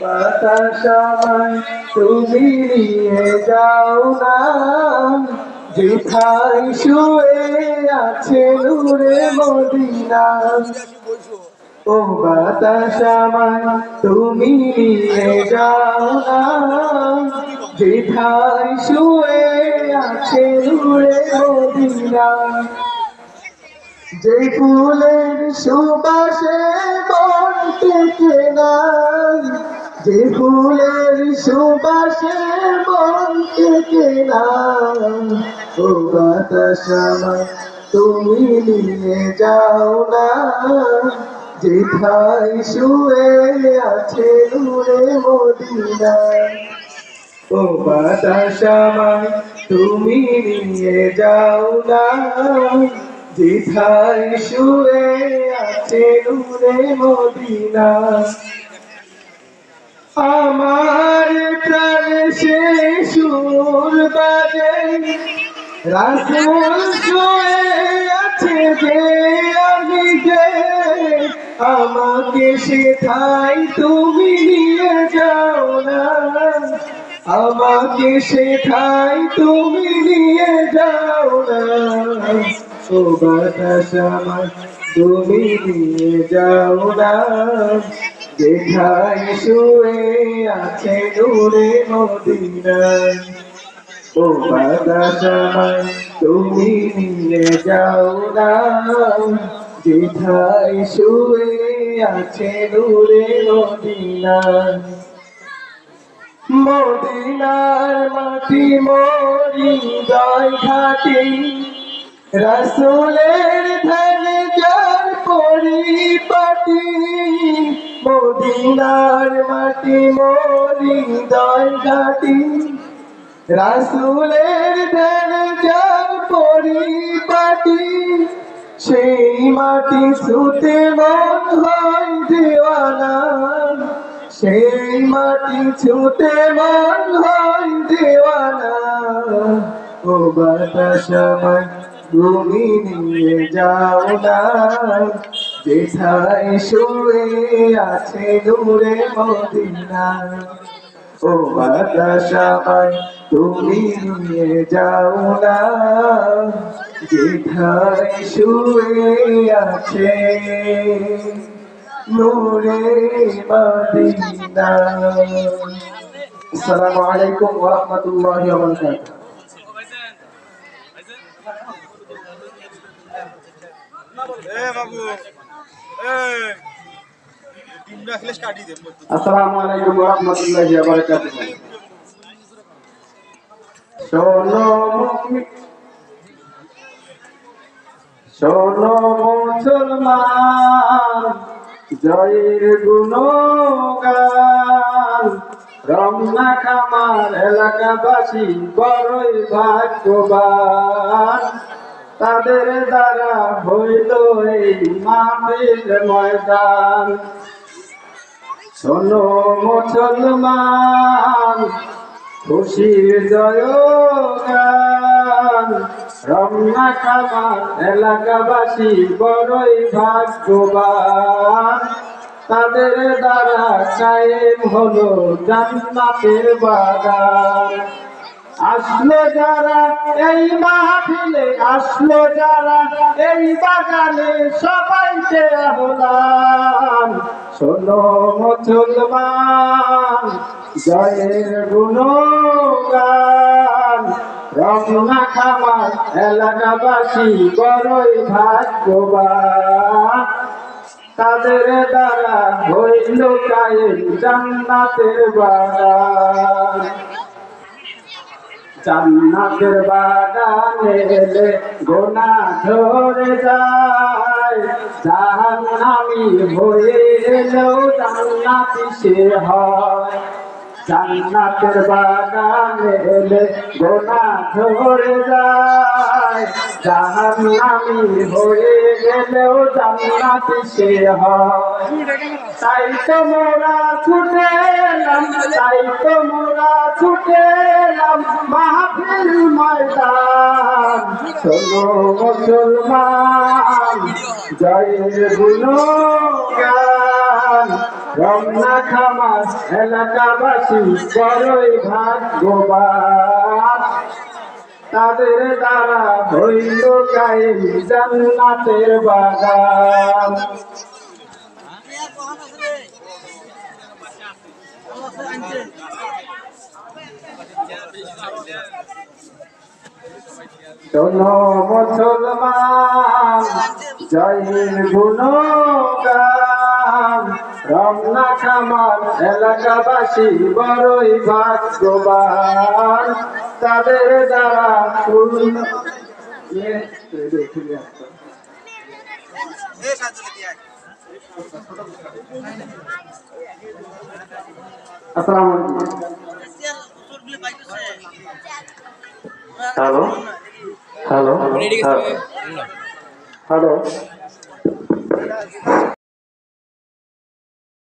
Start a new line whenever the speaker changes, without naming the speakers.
বাতাসামায় তুমি নিয়ে যাও না। যেথায় শুয়ে আছে নূরে মদিনা। ও বাতাসামায় তুমি নিয়ে যাও না। যেথায় শুয়ে আছে নূরে মদিনা। যে ফুলের সুবাসে মন থেকে নাই যে ফুলের সুবাসে মন থেকে আমায় তুমি নিয়ে যাও না। যেথায় শুয়ে আছে নূরে মদিনা, ও বাতাস তুমি নিয়ে যাও না। যেথায় শুয়ে আছে নূরে মদিনা আমার প্রাণে সে সুর বাজে রাসুল শুয়ে আছে যে আমি যে আমাকে সেথায় তুমি নিয়ে যাও না। আমাকে সেথায় তুমি নিয়ে যাও না। ও বাতাস আমার তুমি নিয়ে যাও না। যেখায় শুয়ে আছে দূরে মদিনা। ও বাতাস আমার তুমি নিয়ে যাও না। যেখায় শুয়ে আছে দূরে মদিনা। মদিনার মাটি মরি দয় ঘাটি, রসুলের ধন মদিনার মাটি, মরি দয় ঘাটি। রাসুলের ধন যার পরিপাটি, সেই মাটি সুতে মন হয় দেওয়ানা। সেই মাটি ছুতে মন হয় দেওয়ানা। ও বাতাস আমায় নিয়ে যাও না। যেথায় শুয়ে আছে দূরে মদিনা। ও বাতাস আমায় তুমি নিয়ে যাও না। যেথায় শুয়ে আছে নূরে মদিনা। আসসালামু আলাইকুম ওয়া রাহমাতুল্লাহি ওয়া বারাকাতুহু
এ বাবু।
জয়ের গুণগান রমনা কামার এলাকাবাসী বড়ই ভাগ্যবান। তাদের দ্বারা হইল এই ময়দান। শোনো মুসলমান, খুশির জয় রমনা কামার এলাকাবাসী বড়ই ভাগ্যবান। তাদের দ্বারা কায়েম হলো জান্নাতের বাগান। আসলো যারা এই মাহফিলে, আসলো যারা এই বাগানে সবাইকে আহ্বান। শোনো মুসলমান, জয়ের গুণগান। রমনা খামার, এলাকাবাসী বড়ই ভাগ্যবান। তাদের দ্বারা হইল কায়েম জান্নাতের বাগান। জান্নাতের বাগানে এলে গোনা ধরে যায়। জাহান্নামি হয়ে এলেও জান্নাতি সে হয়। জান্নাতের বাগানে এলে গোনা ধরে যায়। জাহান্নামি হয়ে গেলেও জান্নাতি সে হয়। তাই তো মোরা ছুটে এলাম, তাই তো মোরা ছুটে এলাম মাহফিল ময়দান। শোনো মুসলমান, জয়ের গুণগান।
রমনা খামার এলাকাবাসী বড়ই ভাগ্যবান। তাদের দ্বারা হইল কায়ে জান্নাতের বাগান। শোনো মুসলমান জয়ের গুণগান। রমনা খামার এলাকাবাসী বড়ই ভাগ্যবান। তাদের দ্বারা। আসসালামু আলাইকুম। হ্যালো? হ্যালো? হ্যালো?